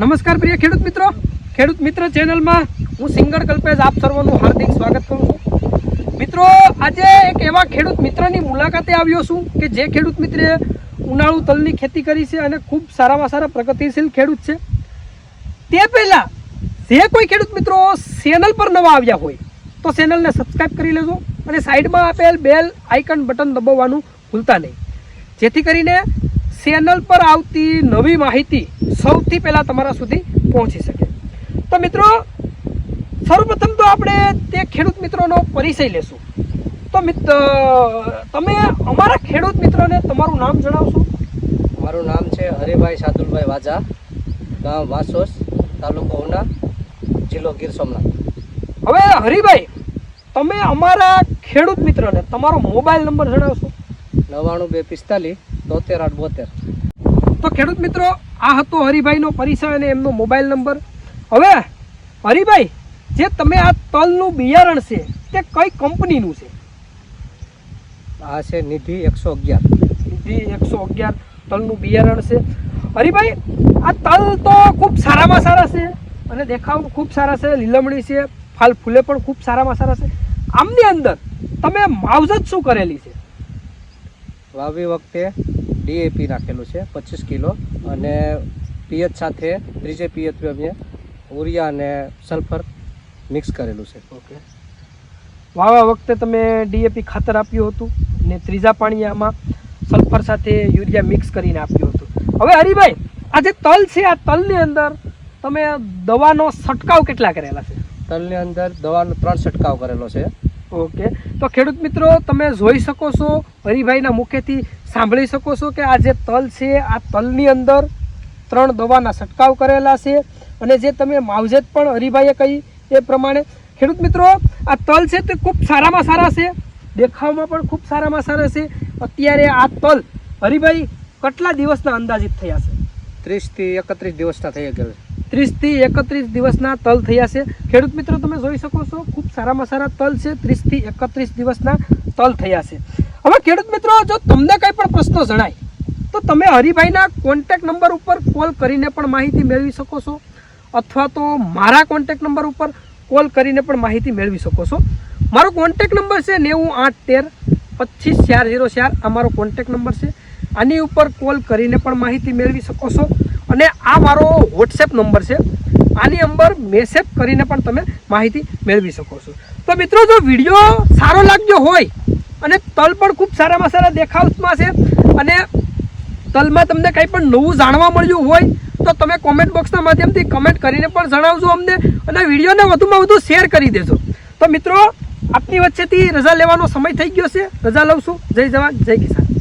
નમસ્કાર પ્રિય ખેડૂત મિત્રો. ખેડૂત મિત્ર ચેનલમાં હું સિંગર કલ્પેશ આપ સર્વનું હાર્દિક સ્વાગત કરું છું. મિત્રો, આજે એક એવા ખેડૂત મિત્રની મુલાકાતે આવ્યો છું કે જે ખેડૂત મિત્રે ઉનાળુ તલની ખેતી કરી છે અને ખૂબ સારામાં સારા પ્રગતિશીલ ખેડૂત છે. તે પહેલાં જે કોઈ ખેડૂત મિત્રો ચેનલ પર નવા આવ્યા હોય, તો ચેનલને સબસ્ક્રાઈબ કરી લેજો અને સાઈડમાં આપેલ બેલ આઇકન બટન દબાવવાનું ભૂલતા નહીં. જેથી કરીને ચેનલ પર આવતી નવી માહિતી સૌથી પહેલાં તમારા સુધી પહોંચી શકે. તો મિત્રો સર્વપ્રથમ તો આપણે તે ખેડૂત મિત્રોનો પરિચય લેશું. તો મિત્ર તમે અમારા ખેડૂત મિત્રોને તમારું નામ જણાવશો? મારું નામ છે હરિભાઈ સાદુલભાઈ વાજા ગામ વાસોસ તાલુકો ઉના જિલ્લો ગીર સોમનાથ. હવે હરિભાઈ તમે અમારા ખેડૂત મિત્રોને તમારો મોબાઈલ નંબર જણાવશો? નવ્વાણું બે પિસ્તાલીસ તોતેર આઠ બોતેર. તો ખેડૂત મિત્રો આ હતો હરિભાઈનો પરિચય અને એમનો મોબાઈલ નંબર. હવે હરિભાઈ જે તમે આ તલનું બિયારણ છે તે કઈ કંપનીનું છે? આ છે નિધિ એકસો અગિયાર. નિધિ એકસો અગિયાર તલનું બિયારણ છે. હરિભાઈ આ તલ તો ખૂબ સારામાં સારા છે અને દેખાવ ખૂબ સારા છે લીલમણી છે ફાલ ફૂલે પણ ખૂબ સારામાં સારા છે. આમની અંદર તમે માવજત શું કરેલી છે? વાવી વખતે ડીએપી નાખેલું છે પચીસ કિલો. અને પિયત સાથે ત્રીજે પિયત અમે ઉરિયા અને સલ્ફર મિક્સ કરેલું છે. ઓકે. વાવા વખતે તમે ડીએપી ખાતર આપ્યું હતું ને ત્રીજા પાણી આમાં સલ્ફર સાથે યુરિયા મિક્સ કરીને આપ્યું હતું. હવે હરિભાઈ આ જે તલ છે આ તલની અંદર તમે દવાનો છંટકાવ કેટલા કરેલા છે? તલની અંદર દવાનો ત્રણ છંટકાવ કરેલો છે. ઓકે. તો ખેડૂત મિત્રો તમે જોઈ શકો છો હરિભાઈના મુખેથી સાંભળી શકો છો કે આ જે તલ છે આ તલની અંદર ત્રણ દવાના છંટકાવ કરેલા છે અને જે તમે માવજત પણ હરિભાઈએ કહી એ પ્રમાણે. ખેડૂત મિત્રો આ તલ છે તે ખૂબ સારામાં સારા છે દેખાવમાં પણ ખૂબ સારામાં સારા છે. અત્યારે આ તલ હરિભાઈ કેટલા દિવસના અંદાજિત થયા છે? ત્રીસથી એકત્રીસ દિવસના થઈ ગયા ત્રીસથી એકત્રીસ દિવસના તલ થયા છે. ખેડૂત મિત્રો તમે જોઈ શકો છો ખૂબ સારામાં સારા તલ છે. ત્રીસથી એકત્રીસ દિવસના તલ થયા છે. હવે ખેડૂત મિત્રો, જો તમને કંઈ પણ પ્રશ્નો જણાય, તો તમે હરિભાઈના કોન્ટેક નંબર ઉપર કોલ કરીને પણ માહિતી મેળવી શકો છો. અથવા તો મારા કોન્ટેક નંબર ઉપર કોલ કરીને પણ માહિતી મેળવી શકો છો. મારો કોન્ટેક નંબર છે નેવું આઠ તેર પચીસ ચાર ઝીરો ચાર. આ મારો કોન્ટેક નંબર છે. આની ઉપર કોલ કરીને પણ માહિતી મેળવી શકો છો. અને આ મારો વોટ્સએપ નંબર છે. આની અંદર મેસેજ કરીને પણ તમે માહિતી મેળવી શકો છો. તો મિત્રો, જો વીડિયો સારો લાગ્યો હોય અને તલ પણ ખૂબ સારામાં સારા દેખાવમાં છે. અને તલમાં તમને કંઈ પણ નવું જાણવા મળ્યું હોય, તો તમે કોમેન્ટ બોક્સના માધ્યમથી કમેન્ટ કરીને પણ જણાવજો અમને અને વિડીયોને વધુમાં વધુ શેર કરી દેજો. તો મિત્રો, આપની વચ્ચેથી રજા લેવાનો સમય થઈ ગયો છે. રજા લઉં છું. જય જવાન, જય કિસાન.